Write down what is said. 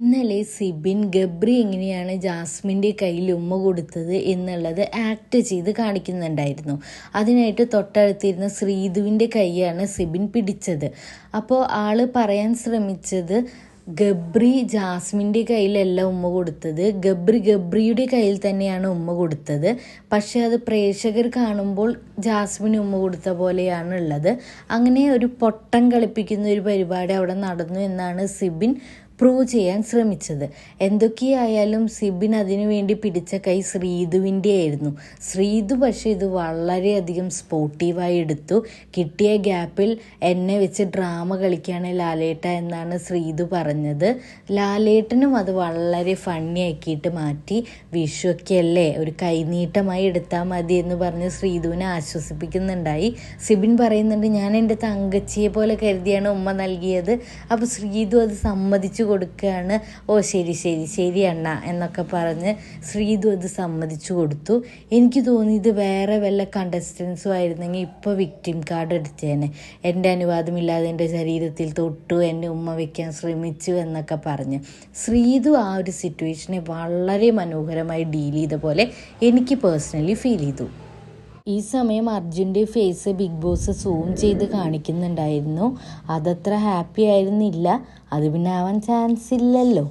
ഇന്നലെ സിബിൻ ഗബ്രി എങ്ങനെയാണ് ജാസ്മിന്റെ കയ്യിൽ ഉമ്മ കൊടുത്തത് എന്നുള്ളത് ആക്ട് ചെയ്ത് കാണിക്കുന്നുണ്ടായിരുന്നു. അതിനായിട്ട് തൊട്ടടുത്തിരുന്ന ശ്രീധുവിന്റെ കൈയാണ് സിബിൻ പിടിച്ചത്. അപ്പോൾ ആൾ പറയാൻ ശ്രമിച്ചത് ഗബ്രി ജാസ്മിന്റെ കയ്യിലല്ല ഉമ്മ കൊടുത്തത്. ഗബ്രി ഗബ്രിയുടെ കയ്യിൽ തന്നെയാണ് ഉമ്മ കൊടുത്തത്. പക്ഷേ അത് പ്രേക്ഷകർ കാണുമ്പോൾ ജാസ്മിന് ഉമ്മ കൊടുത്ത പോലെയാണ് ഉള്ളത് അങ്ങനെ ഒരു പൊട്ടം കളിപ്പിക്കുന്ന ഒരു പരിപാടി അവിടെ നടന്നു എന്നാണ് സിബിൻ പ്രൂവ് ചെയ്യാൻ ശ്രമിച്ചത്. എന്തൊക്കെയായാലും സിബിൻ അതിനുവേണ്ടി പിടിച്ച കൈ ശ്രീധുവിന്റെ ആയിരുന്നു. ശ്രീധു പക്ഷേ ഇത് വളരെയധികം സ്പോർട്ടീവായി എടുത്തു. കിട്ടിയ ഗ്യാപ്പിൽ എന്നെ വെച്ച് ഡ്രാമ കളിക്കുകയാണ് ലാലേട്ട എന്നാണ് ശ്രീധു പറഞ്ഞത്. ലാലേട്ടനും അത് വളരെ ഫണ്ണി ആക്കിയിട്ട് മാറ്റി. വിഷുവൊക്കെയല്ലേ ഒരു കൈനീട്ടമായി എടുത്താൽ മതി എന്ന് പറഞ്ഞ് ശ്രീധുവിനെ ആശ്വസിപ്പിക്കുന്നുണ്ടായി. സിബിൻ പറയുന്നുണ്ട് ഞാൻ എന്റെ തങ്കച്ചിയെ പോലെ കരുതിയാണ് ഉമ്മ നൽകിയത്. അപ്പോൾ ശ്രീധു അത് സമ്മതിച്ചു കൊടുക്കുകയാണ്. ഓ ശരി ശരി ശരി അണ്ണ എന്നൊക്കെ പറഞ്ഞ് ശ്രീതു അത് സമ്മതിച്ചു കൊടുത്തു. എനിക്ക് തോന്നി ഇത് വേറെ വല്ല കണ്ടസ്റ്റൻസും ആയിരുന്നെങ്കിൽ ഇപ്പോൾ വിക്ടിം കാർഡ് എടുത്തേനെ. എന്റെ അനുവാദമില്ലാതെ എന്റെ ശരീരത്തിൽ തൊട്ടു എന്റെ ഉമ്മ വയ്ക്കാൻ ശ്രമിച്ചു എന്നൊക്കെ പറഞ്ഞ്. ശ്രീതു ആ ഒരു സിറ്റുവേഷനെ വളരെ മനോഹരമായി ഡീൽ ചെയ്ത പോലെ എനിക്ക് പേഴ്സണലി ഫീൽ ചെയ്തു. ഈ സമയം അർജുന്റെ ഫേസ് ബിഗ് ബോസ് സൂം ചെയ്ത് കാണിക്കുന്നുണ്ടായിരുന്നു. അതത്ര ഹാപ്പി ആയിരുന്നില്ല. അത് പിന്നെ ആവാൻ ചാൻസ് ഇല്ലല്ലോ.